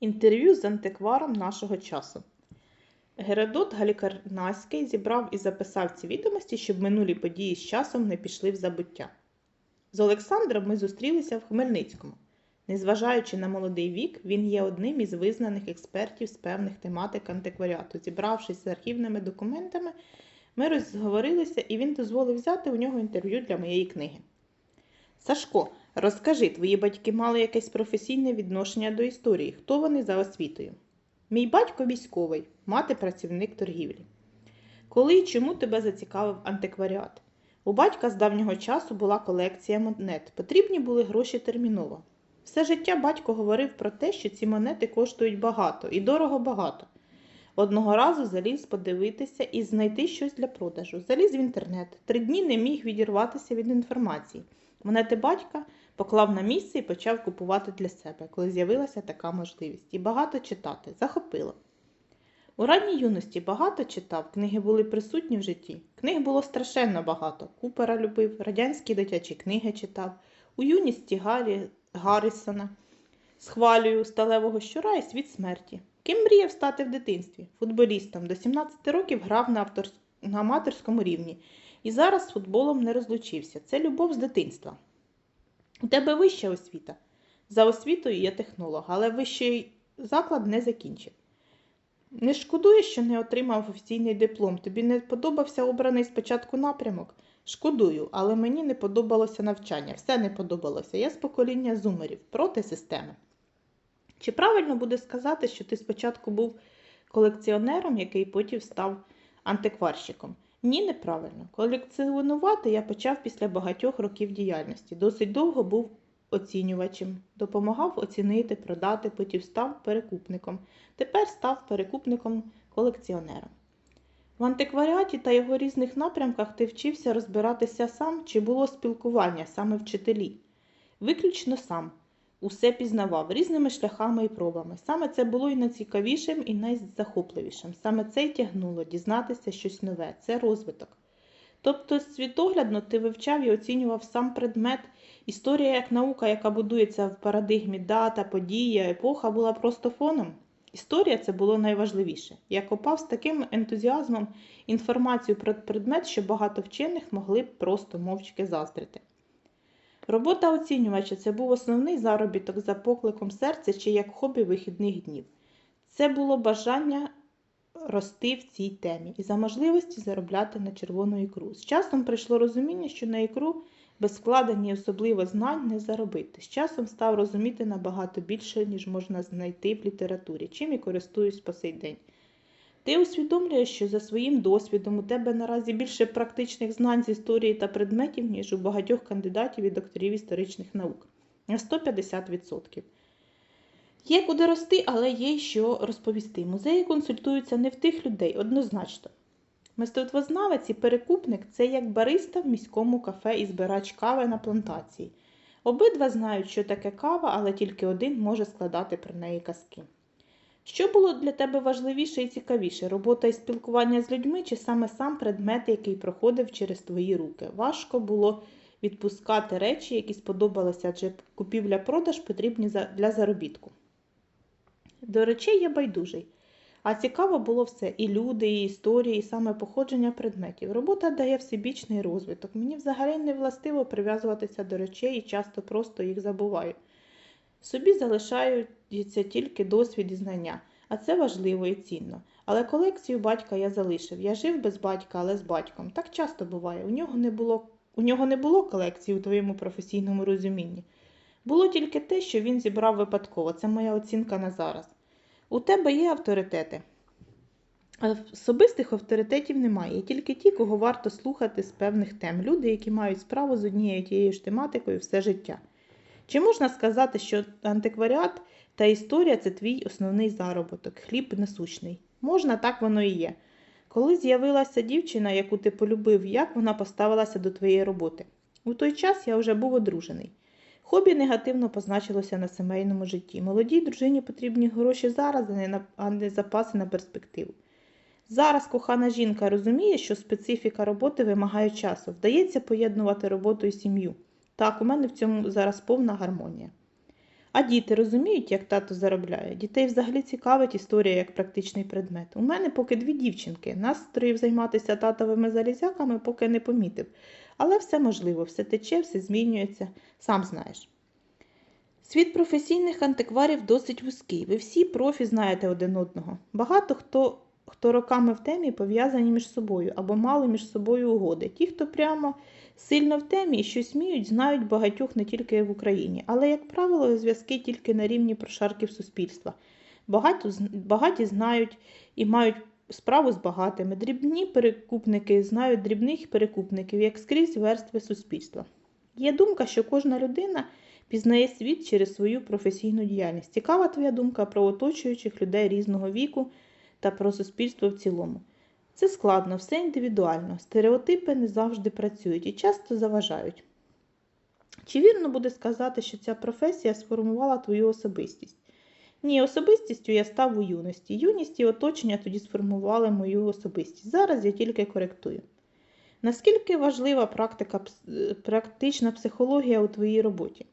Інтерв'ю з антикваром нашого часу. Геродот Галікарнаський зібрав і записав ці відомості, щоб минулі події з часом не пішли в забуття. З Олександром ми зустрілися в Хмельницькому. Незважаючи на молодий вік, він є одним із визнаних експертів з певних тематик антикваріату. Зібравшись з архівними документами, ми розговорилися, і він дозволив взяти у нього інтерв'ю для моєї книги. Сашко, розкажи, твої батьки мали якесь професійне відношення до історії. Хто вони за освітою? Мій батько військовий, мати працівник торгівлі. Коли і чому тебе зацікавив антикваріат? У батька з давнього часу була колекція монет. Потрібні були гроші терміново. Все життя батько говорив про те, що ці монети коштують багато і дорого багато. Одного разу заліз подивитися і знайти щось для продажу. Заліз в інтернет. Три дні не міг відірватися від інформації. Монети батька поклав на місце і почав купувати для себе, коли з'явилася така можливість. І багато читати. Захопило. У ранній юності багато читав, книги були присутні в житті. Книг було страшенно багато. Купера любив, радянські дитячі книги читав, у юності Гаррі Гаррісона, схвалюю сталевого щура і світ смерті. Ким мріяв стати в дитинстві? Футболістом. До 17 років грав на, автор... на аматорському рівні і зараз з футболом не розлучився. Це любов з дитинства. У тебе вища освіта. За освітою я технолог, але вищий заклад не закінчив. Не шкодуєш, що не отримав офіційний диплом. Тобі не подобався обраний спочатку напрямок? Шкодую, але мені не подобалося навчання. Все не подобалося. Я з покоління зумерів проти системи. Чи правильно буде сказати, що ти спочатку був колекціонером, який потім став антикварщиком? Ні, неправильно. Колекціонувати я почав після багатьох років діяльності. Досить довго був оцінювачем, допомагав оцінити, продати, потім став перекупником. Тепер став перекупником колекціонером. В антикваріаті та його різних напрямках ти вчився розбиратися сам, чи було спілкування саме вчителі. Виключно сам. Усе пізнавав різними шляхами і пробами. Саме це було і найцікавішим, і найзахопливішим. Саме це й тягнуло дізнатися щось нове це розвиток. Тобто, світоглядно ти вивчав і оцінював сам предмет. Історія як наука, яка будується в парадигмі дата, подія, епоха, була просто фоном. Історія це було найважливіше. Я копав з таким ентузіазмом інформацію про предмет, що багато вчених могли б просто мовчки заздрити. Робота оцінювача це був основний заробіток за покликом серця чи як хобі вихідних днів. Це було бажання рости в цій темі і за можливості заробляти на червону ікру. З часом прийшло розуміння, що на ікру без вкладення і особливо знань не заробити. З часом став розуміти набагато більше, ніж можна знайти в літературі, чим і користуюсь по сей день. Ти усвідомлюєш, що за своїм досвідом у тебе наразі більше практичних знань з історії та предметів, ніж у багатьох кандидатів і докторів історичних наук на 150%. Є куди рости, але є що розповісти. Музеї консультуються не в тих людей, однозначно. Мистецтвознавець і перекупник це як бариста в міському кафе і збирач кави на плантації. Обидва знають, що таке кава, але тільки один може складати про неї казки. Що було для тебе важливіше і цікавіше робота і спілкування з людьми, чи саме сам предмет, який проходив через твої руки? Важко було відпускати речі, які сподобалися, адже купівля-продаж потрібні для заробітку. До речей я байдужий. А цікаво було все і люди, і історії, і саме походження предметів. Робота дає всебічний розвиток. Мені взагалі не властиво прив'язуватися до речей і часто просто їх забуваю. Собі залишаються тільки досвід і знання, а це важливо і цінно. Але колекцію батька я залишив. Я жив без батька, але з батьком. Так часто буває. У нього не було, у нього не було колекції у твоєму професійному розумінні. Було тільки те, що він зібрав випадково. Це моя оцінка на зараз. У тебе є авторитети. Особистих авторитетів немає, є тільки ті, кого варто слухати з певних тем. Люди, які мають справу з однією тією ж тематикою все життя. Чи можна сказати, що антикваріат та історія це твій основний заробіток, хліб насущний? Можна, так воно і є. Коли з'явилася дівчина, яку ти полюбив, як вона поставилася до твоєї роботи? У той час я вже був одружений. Хобі негативно позначилося на сімейному житті. Молодій дружині потрібні гроші зараз, а не запаси на перспективу. Зараз кохана жінка розуміє, що специфіка роботи вимагає часу, вдається поєднувати роботу і сім'ю. Так, у мене в цьому зараз повна гармонія. А діти розуміють, як тато заробляє? Дітей взагалі цікавить історія як практичний предмет. У мене поки дві дівчинки. Настроїв займатися татовими залізяками поки не помітив. Але все можливо, все тече, все змінюється, сам знаєш. Світ професійних антикварів досить вузький. Ви всі профі знаєте один одного. Багато хто, хто роками в темі пов'язані між собою або мали між собою угоди. Ті, хто прямо сильно в темі і щось вміють, знають багатьох не тільки в Україні, але, як правило, зв'язки тільки на рівні прошарків суспільства. Багато, багаті знають і мають справу з багатими. Дрібні перекупники знають дрібних перекупників, як скрізь верстви суспільства. Є думка, що кожна людина пізнає світ через свою професійну діяльність. Цікава твоя думка про оточуючих людей різного віку та про суспільство в цілому. Це складно, все індивідуально. Стереотипи не завжди працюють і часто заважають. Чи вірно буде сказати, що ця професія сформувала твою особистість? Ні, особистістю я став у юності. Юність і оточення тоді сформували мою особистість. Зараз я тільки коректую. Наскільки важлива практика, практична психологія у твоїй роботі?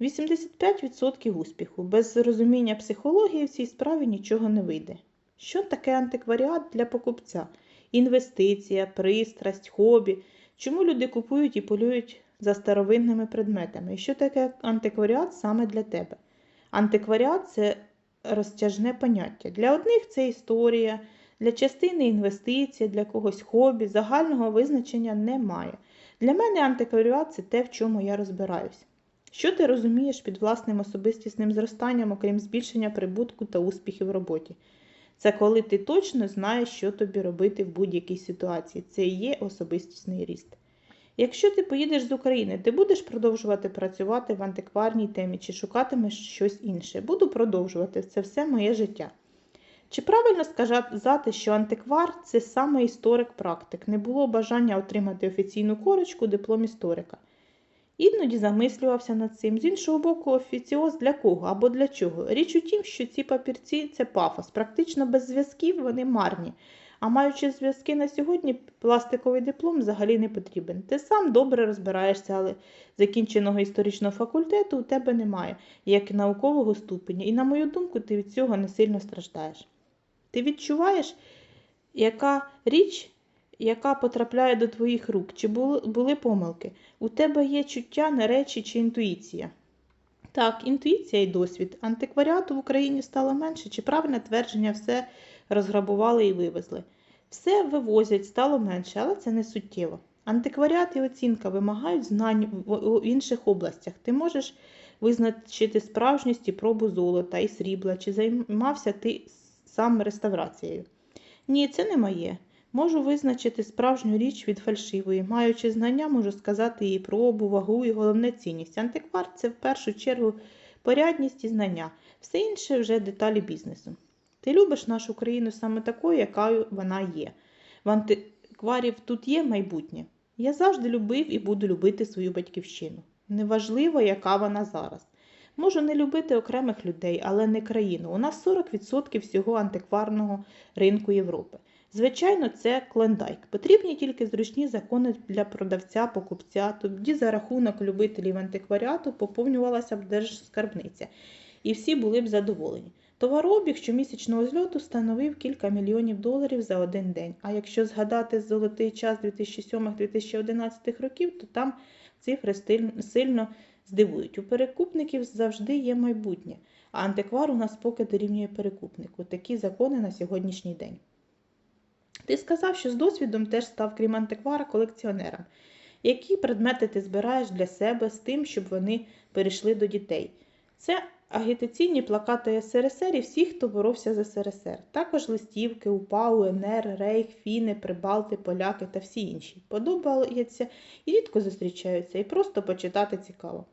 85% успіху. Без розуміння психології в цій справі нічого не вийде. Що таке антикваріат для покупця? Інвестиція, пристрасть, хобі. Чому люди купують і полюють за старовинними предметами? І що таке антикваріат саме для тебе? Антикваріат це розтяжне поняття. Для одних це історія, для частини інвестиція, для когось хобі, загального визначення немає. Для мене антикваріат це те, в чому я розбираюсь. Що ти розумієш під власним особистісним зростанням, окрім збільшення прибутку та успіхів в роботі? Це коли ти точно знаєш, що тобі робити в будь-якій ситуації. Це і є особистісний ріст. Якщо ти поїдеш з України, ти будеш продовжувати працювати в антикварній темі чи шукатимеш щось інше? Буду продовжувати. Це все моє життя. Чи правильно сказати, що антиквар це саме історик-практик? Не було бажання отримати офіційну корочку, диплом історика. Іноді замислювався над цим. З іншого боку, офіціоз для кого або для чого? Річ у тім, що ці папірці це пафос. Практично без зв'язків вони марні. А маючи зв'язки на сьогодні, пластиковий диплом взагалі не потрібен. Ти сам добре розбираєшся, але закінченого історичного факультету у тебе немає, як і наукового ступеня. І, на мою думку, ти від цього не сильно страждаєш. Ти відчуваєш, яка річ, яка потрапляє до твоїх рук, чи були, помилки? У тебе є чуття на речі чи інтуїція? Так, інтуїція і досвід. Антикваріату в Україні стало менше, чи правильне твердження все розграбували і вивезли. Все вивозять, стало менше, але це не суттєво. Антикваріат і оцінка вимагають знань в інших областях. Ти можеш визначити справжність і пробу золота і срібла, чи займався ти сам реставрацією. Ні, це не моє. Можу визначити справжню річ від фальшивої. Маючи знання, можу сказати її пробу, вагу і головне цінність. Антиквар це в першу чергу порядність і знання. Все інше вже деталі бізнесу. Ти любиш нашу країну саме такою, якою вона є. В антикварів тут є майбутнє. Я завжди любив і буду любити свою батьківщину. Неважливо, яка вона зараз. Можу не любити окремих людей, але не країну. У нас 40% всього антикварного ринку Європи. Звичайно, це клондайк. Потрібні тільки зручні закони для продавця, покупця. Тоді за рахунок любителів антикваріату поповнювалася б держскарбниця, і всі були б задоволені. Товарообіг щомісячного зльоту становив кілька мільйонів доларів за один день. А якщо згадати золотий час 2007-2011 років, то там цифри сильно здивують. У перекупників завжди є майбутнє, а антиквар у нас поки дорівнює перекупнику. Такі закони на сьогоднішній день. Ти сказав, що з досвідом теж став, крім антиквара, колекціонером. Які предмети ти збираєш для себе з тим, щоб вони перейшли до дітей? Це агітаційні плакати СРСР і всіх, хто боровся за СРСР. Також листівки УПА, УНР, Рейх, Фіни, Прибалти, Поляки та всі інші. Подобаються і рідко зустрічаються, і просто почитати цікаво.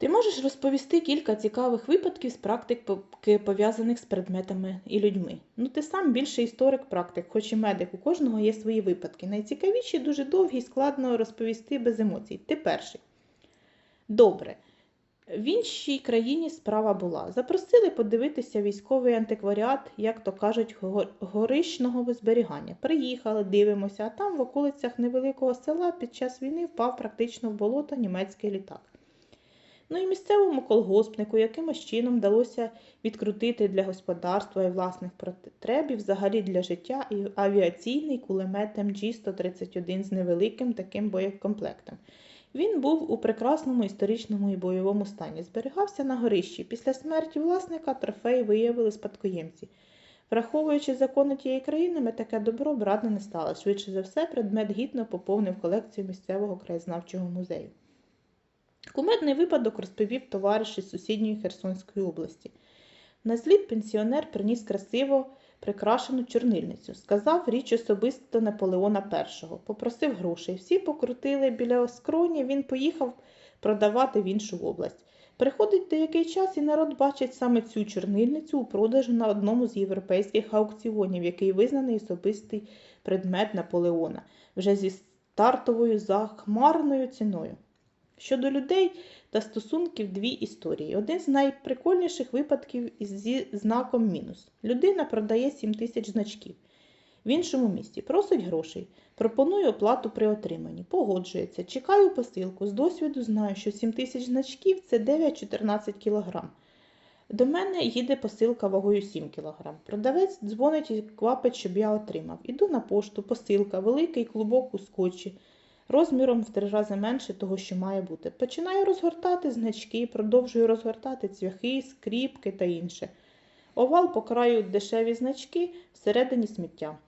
Ти можеш розповісти кілька цікавих випадків з практики, пов'язаних з предметами і людьми. Ну, ти сам більше історик-практик, хоч і медик, у кожного є свої випадки. Найцікавіші дуже довгі складно розповісти без емоцій. Ти перший. Добре. В іншій країні справа була. Запросили подивитися військовий антикваріат, як то кажуть, го- горичного зберігання. Приїхали, дивимося, а там в околицях невеликого села під час війни впав практично в болото німецький літак. Ну і місцевому колгоспнику якимось чином вдалося відкрутити для господарства і власних потреб і взагалі для життя і авіаційний кулемет МГ-131 з невеликим таким боєкомплектом. Він був у прекрасному історичному і бойовому стані, зберігався на горищі. Після смерті власника трофей виявили спадкоємці. Враховуючи закони тієї країни, ми таке добро брати не стали. Швидше за все, предмет гідно поповнив колекцію місцевого краєзнавчого музею. Кумедний випадок розповів товариш із сусідньої Херсонської області. На зліт пенсіонер приніс красиво прикрашену чорнильницю. Сказав річ особисто Наполеона І. Попросив грошей. Всі покрутили біля оскроні, він поїхав продавати в іншу область. Приходить деякий час, і народ бачить саме цю чорнильницю у продажу на одному з європейських аукціонів, який визнаний особистий предмет Наполеона, вже зі стартовою захмарною ціною. Щодо людей та стосунків дві історії. Один з найприкольніших випадків зі знаком мінус. Людина продає 7 тисяч значків. В іншому місті просить грошей, пропонує оплату при отриманні, погоджується, чекаю посилку. З досвіду знаю, що 7 тисяч значків це 9-14 кг. До мене їде посилка вагою 7 кг. Продавець дзвонить і квапить, щоб я отримав. Іду на пошту, посилка, великий клубок у скотчі розміром в три рази менше того, що має бути. Починаю розгортати значки, продовжую розгортати цвяхи, скріпки та інше. Овал по краю дешеві значки, всередині сміття.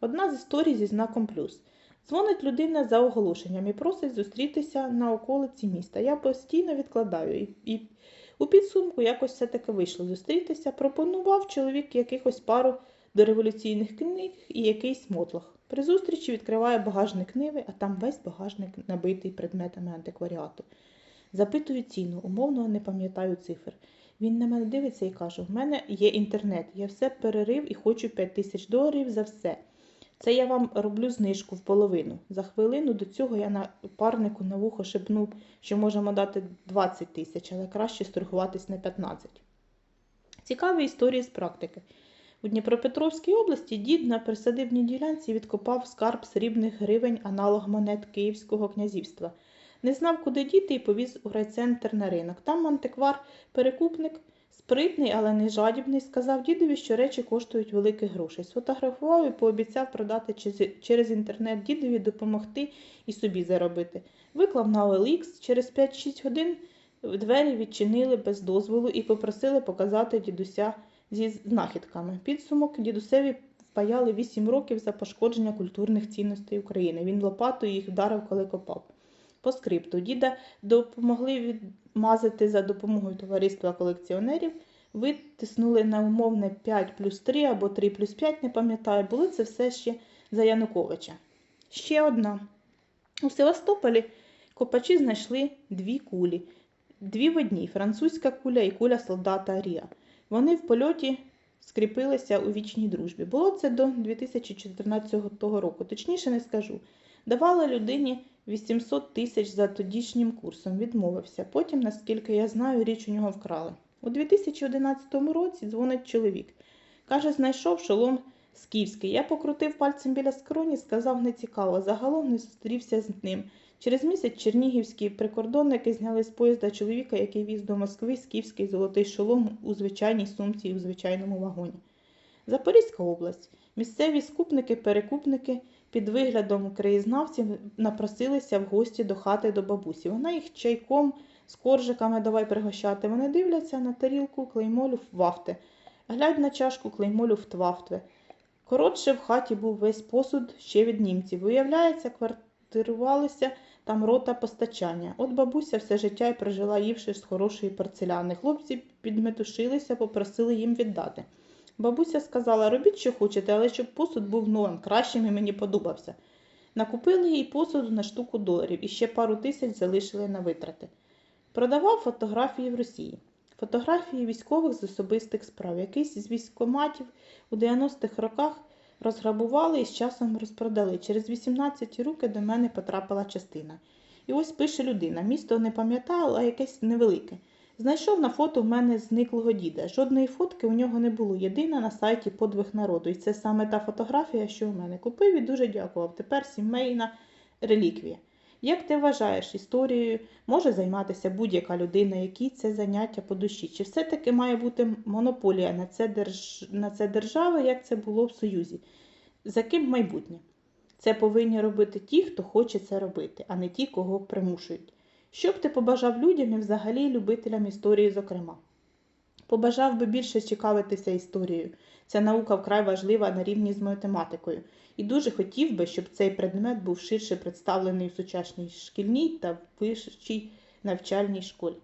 Одна з історій зі знаком плюс. Дзвонить людина за оголошенням і просить зустрітися на околиці міста. Я постійно відкладаю, і, і у підсумку якось все-таки вийшло зустрітися. Пропонував чоловік якихось пару дореволюційних книг і якийсь мотлох. При зустрічі відкриває багажник Ниви, а там весь багажник набитий предметами антикваріату. Запитую ціну, умовно не пам'ятаю цифр. Він на мене дивиться і каже: в мене є інтернет, я все перерив і хочу 5 тисяч доларів за все. Це я вам роблю знижку в половину. За хвилину до цього я напарнику на вухо шепнув, що можемо дати 20 тисяч, але краще сторгуватись на 15. Цікаві історії з практики. У Дніпропетровській області дід на присадибній ділянці відкопав скарб срібних гривень аналог монет Київського князівства. Не знав, куди діти, і повіз у райцентр на ринок. Там антиквар, перекупник, спритний, але не жадібний, сказав дідові, що речі коштують великих грошей. Сфотографував і пообіцяв продати через інтернет дідові допомогти і собі заробити. Виклав на OLX, через 5-6 годин двері відчинили без дозволу і попросили показати дідуся зі знахідками. Підсумок дідусеві впаяли 8 років за пошкодження культурних цінностей України. Він лопатою їх вдарив, коли копав. По скрипту діда допомогли відмазати за допомогою товариства колекціонерів, витиснули на умовне 5 плюс 3 або 3 плюс 5, не пам'ятаю, було це все ще за Януковича. Ще одна. У Севастополі копачі знайшли дві кулі, дві в одній французька куля і куля солдата Арія. Вони в польоті скріпилися у вічній дружбі. Було це до 2014 року, точніше не скажу. Давали людині 800 тисяч за тодішнім курсом, відмовився. Потім, наскільки я знаю, річ у нього вкрали. У 2011 році дзвонить чоловік. Каже, знайшов шолом скіфський. Я покрутив пальцем біля скроні, сказав, не цікаво. Загалом не зустрівся з ним. Через місяць чернігівські прикордонники зняли з поїзда чоловіка, який віз до Москви скіфський золотий шолом у звичайній сумці і у звичайному вагоні. Запорізька область. Місцеві скупники-перекупники під виглядом краєзнавців напросилися в гості до хати до бабусі. Вона їх чайком з коржиками давай пригощати. Вони дивляться на тарілку клеймолю вафте, глядь на чашку клеймолю втвафтве. Коротше, в хаті був весь посуд ще від німців. Виявляється, квартирувалися там рота постачання. От бабуся все життя й прожила ївши з хорошої порцеляни. Хлопці підметушилися, попросили їм віддати. Бабуся сказала, робіть, що хочете, але щоб посуд був новим, кращим і мені подобався. Накупили їй посуду на штуку доларів і ще пару тисяч залишили на витрати. Продавав фотографії в Росії. Фотографії військових з особистих справ. Якийсь з військоматів у 90-х роках розграбували і з часом розпродали. Через 18 руки до мене потрапила частина. І ось пише людина. Місто не пам'ятаю, а якесь невелике. Знайшов на фото в мене зниклого діда. Жодної фотки у нього не було. Єдина на сайті подвиг народу. І це саме та фотографія, що у мене. Купив і дуже дякував. Тепер сімейна реліквія. Як ти вважаєш, історією може займатися будь-яка людина, якій це заняття по душі? Чи все-таки має бути монополія на це, держ... на це держави, як це було в Союзі? За ким майбутнє? Це повинні робити ті, хто хоче це робити, а не ті, кого примушують. Що б ти побажав людям і взагалі любителям історії, зокрема? Побажав би більше цікавитися історією. Ця наука вкрай важлива на рівні з математикою. І дуже хотів би, щоб цей предмет був ширше представлений у сучасній шкільній та вищій навчальній школі.